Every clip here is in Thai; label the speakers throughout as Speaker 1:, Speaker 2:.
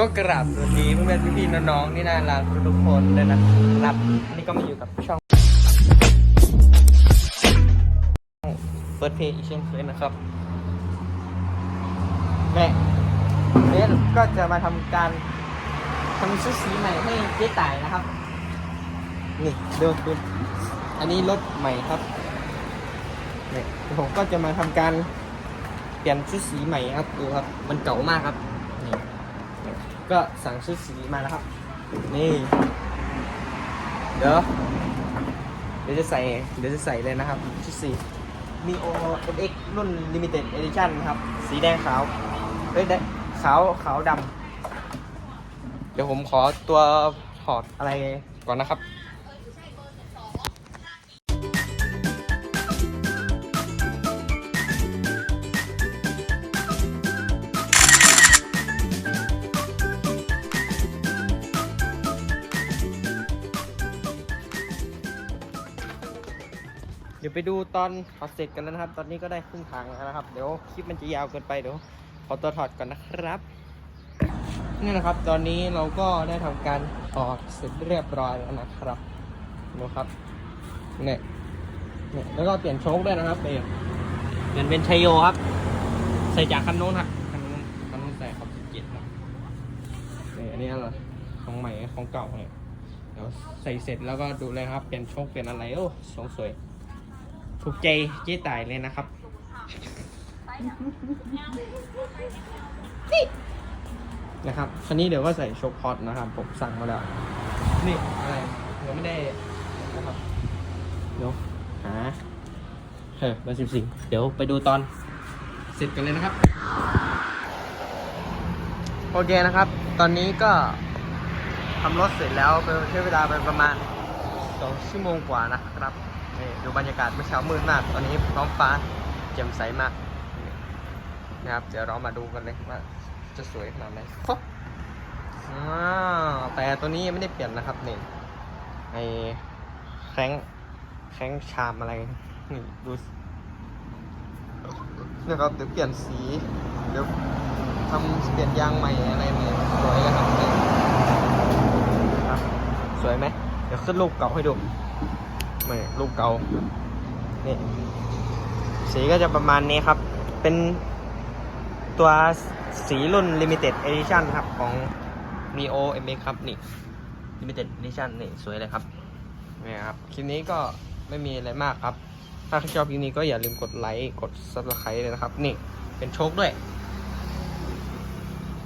Speaker 1: ก็กราบสวัสดีเพื่อนๆพี่ๆน้องๆนี่น่ารักทุกๆคนเลยนะครับนี่ก็มาอยู่กับช่องเฟิร์สเพย์อีกเช่นเคยนะครับแม่เบสก็จะมาทำการทำชุดสีใหม่ให้เจ๊ต่ายนะครับ นี่ดูดูอันนี้รถใหม่ครับนี่ผมก็จะมาทำการเปลี่ยนชุดสีใหม่ครับดูครับ มันเก่ามากครับนี่ ก็สั่งชุดสีมาแล้วครับ นี่ เดี๋ยว เดี๋ยวจะใส่ เดี๋ยวจะใส่เลยนะครับ ชุดสี มีโอเอ็กรุ่นลิมิเต็ดเอดิชั่นครับ สีแดงขาวเอ้ยแดงขาวขาวดำ เดี๋ยวผมขอตัวถอดอะไรก่อนนะครับ เดี๋ยวไปดูตอนถอดเสร็จกันแล้วนะครับ ตอนนี้ก็ได้ครึ่งทางแล้วนะครับ เดี๋ยวคลิปมันจะยาวเกินไปเดี๋ยวขอตัวถอดก่อนนะครับ นี่นะครับ ตอนนี้เราก็ได้ทำการถอดเสร็จเรียบร้อยแล้วนะครับดูครับเนี่ยเนี่ยแล้วก็เปลี่ยนโชคด้วยนะครับเปลี่ยนเปลี่ยนเป็นชัยโยครับ ใส่จากคันโน้นครับคันโน้นคันโน้นใส่ครับสิบเจ็ดครับนี่อันนี้อะไรของใหม่ของเก่าเนี่ยเดี๋ยวใส่เสร็จแล้วก็ดูเลยครับ เปลี่ยนโชคเปลี่ยนอะไรโอ้สงสวย ถูกใจเจ๊ต่ายเลยนะครับ นี่นะครับคันนี้เดี๋ยวก็ใส่โชคพอตนะครับ ผมสั่งมาแล้ว นี่อะไรเดี๋ยวไม่ได้นะครับเดี๋ยวหาเฮ้ยเบอร์สิบสี่เดี๋ยวไปดูตอนเสร็จกันเลยนะครับ โอเคนะครับ ตอนนี้ก็ทำรถเสร็จแล้วใช้เวลาไปประมาณสองชั่วโมงกว่านะครับ นี่ดูบรรยากาศเมื่อเช้ามืดมาก ตอนนี้ท้องฟ้าแจ่มใสมากนะครับ เดี๋ยวเรามาดูกันเลยว่าจะสวยขนาดไหนครับอ่าแต่ตัวนี้ยังไม่ได้เปลี่ยนนะครับนี่ไอแข้งแข้งชามอะไรนี่ดูนะครับเดี๋ยวเปลี่ยนสี เดี๋ยวทำเปลี่ยนยางใหม่อะไรใหม่สวยเลยครับนี่ครับ สวยไหม เดี๋ยวขึ้นรูปเก่าให้ดู ไม่รูปเก่านี่สีก็จะประมาณนี้ครับ เป็นตัวสีรุ่น Limited Edition ครับ ของ Neo MX ครับ นี่ Limited Edition นี่ สวยเลยครับนี่ครับ คลิปนี้ก็ไม่มีอะไรมากครับ ถ้าชอบคลิปนี้ก็อย่าลืมกดไลค์ กด Subscribe เลยนะครับ นี่ เป็นโชคด้วย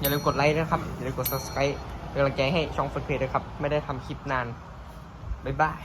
Speaker 1: อย่าลืมกดไลค์นะครับ อย่าลืมกด Subscribe เป็นกำลังใจให้ช่องเฟซเพจด้วยครับ ไม่ได้ทำคลิปนาน บ๊ายบาย